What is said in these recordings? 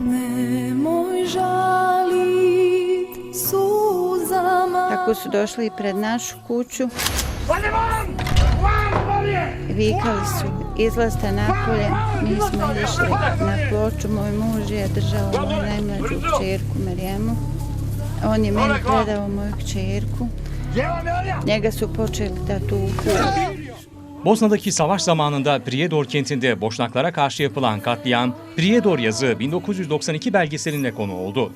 Nemoj žalit suzama Tako su došli i pred našu kuću. Vikali su, izlazite napolje. Mi smo izašli na ploču. Moj muž je držao moju najmlađu kćerku Marijemu. On je meni predao moju kćerku. Njega su počeli da tuku. Bosna'daki savaş zamanında Prijedor kentinde Boşnaklara karşı yapılan katliam, Prijedor yazı 1992 belgeselinde konu oldu.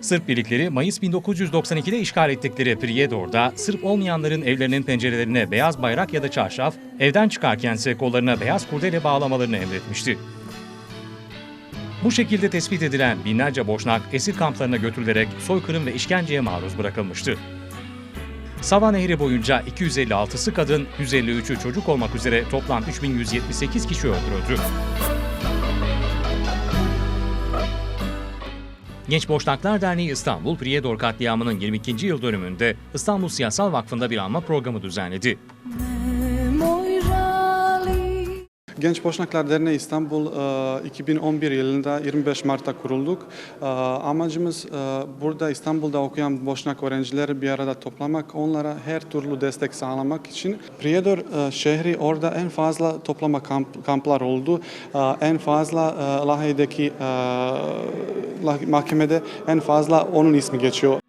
Sırp birlikleri Mayıs 1992'de işgal ettikleri Prijedor'da Sırp olmayanların evlerinin pencerelerine beyaz bayrak ya da çarşaf, evden çıkarken ise kollarına beyaz kurdele bağlamalarını emretmişti. Bu şekilde tespit edilen binlerce Boşnak esir kamplarına götürülerek soykırım ve işkenceye maruz bırakılmıştı. Sava Nehri boyunca 256'sı kadın, 153'ü çocuk olmak üzere toplam 3178 kişi öldürüldü. Genç Boşnaklar Derneği İstanbul Prijedor katliamının 22. yıl dönümünde İstanbul Siyasal Vakfı'nda bir anma programı düzenledi. Genç Boşnaklar Derneği İstanbul e, 2011 yılında 25 Mart'ta kurulduk. E, Amacımız e, burada İstanbul'da okuyan Boşnak öğrencileri bir arada toplamak, onlara her türlü destek sağlamak için. Prijedor e, şehri orada en fazla toplama kamp, kamplar oldu. E, En fazla e, Lahey'deki e, Lah- mahkemede en fazla onun ismi geçiyor.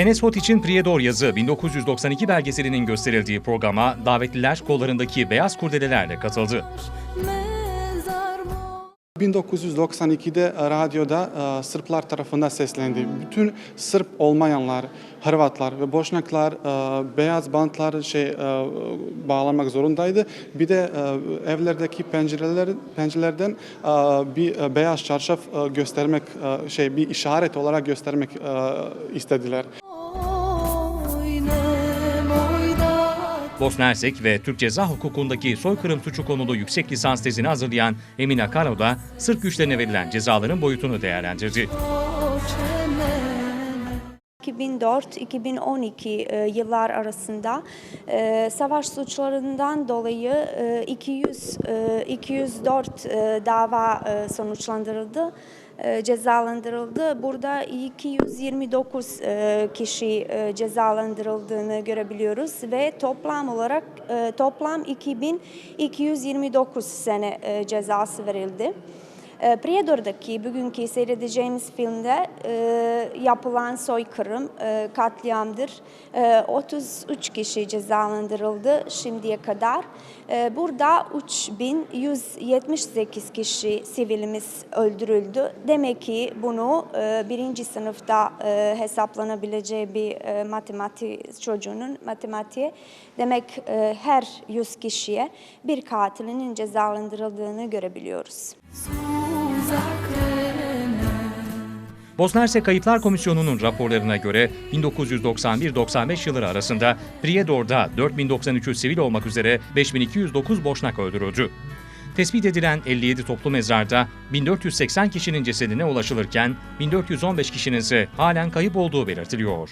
Enes Hotiç'in Prijedor yazı 1992 belgeselinin gösterildiği programa davetliler kollarındaki beyaz kurdelelerle katıldı. Mezar moj 1992'de radyoda e, Sırplar tarafından seslendi. Bütün Sırp olmayanlar, Hırvatlar ve Boşnaklar e, beyaz bantlar şey e, bağlamak zorundaydı. Bir de e, evlerdeki pencereler pencerelerden e, bir e, beyaz çarşaf e, göstermek e, şey bir işaret olarak göstermek e, istediler. Bosna Hersek ve Türk Ceza Hukuku'ndaki soykırım suçu konulu yüksek lisans tezini hazırlayan Emine Karo da Sırp güçlerine verilen cezaların boyutunu değerlendirdi. Oče mene 2004-2012 e, yıllar arasında e, savaş suçlarından dolayı e, 200 e, 204 e, dava sonuçlandırıldı, cezalandırıldı. Burada 229 e, kişi cezalandırıldığını görebiliyoruz ve toplam olarak toplam 2229 sene cezası verildi. E, Prijedor'daki bugünkü seyredeceğimiz filmde e, yapılan soykırım, e, katliamdır. E, 33 kişi cezalandırıldı şimdiye kadar. E, burada 3178 kişi sivilimiz öldürüldü. Demek ki bunu e, birinci sınıfta e, hesaplanabileceği bir e, matematik çocuğunun matematiğe demek e, her 100 kişiye bir katilinin cezalandırıldığını görebiliyoruz. krene Bosna Hersek Kayıplar Komisyonu'nun raporlarına göre 1991-95 yılları arasında Prijedor'da 4093'ü sivil olmak üzere 5209 Boşnak öldürüldü. Tespit edilen 57 toplu mezarda 1480 kişinin cesedine ulaşılırken 1415 kişinin ise halen kayıp olduğu belirtiliyor.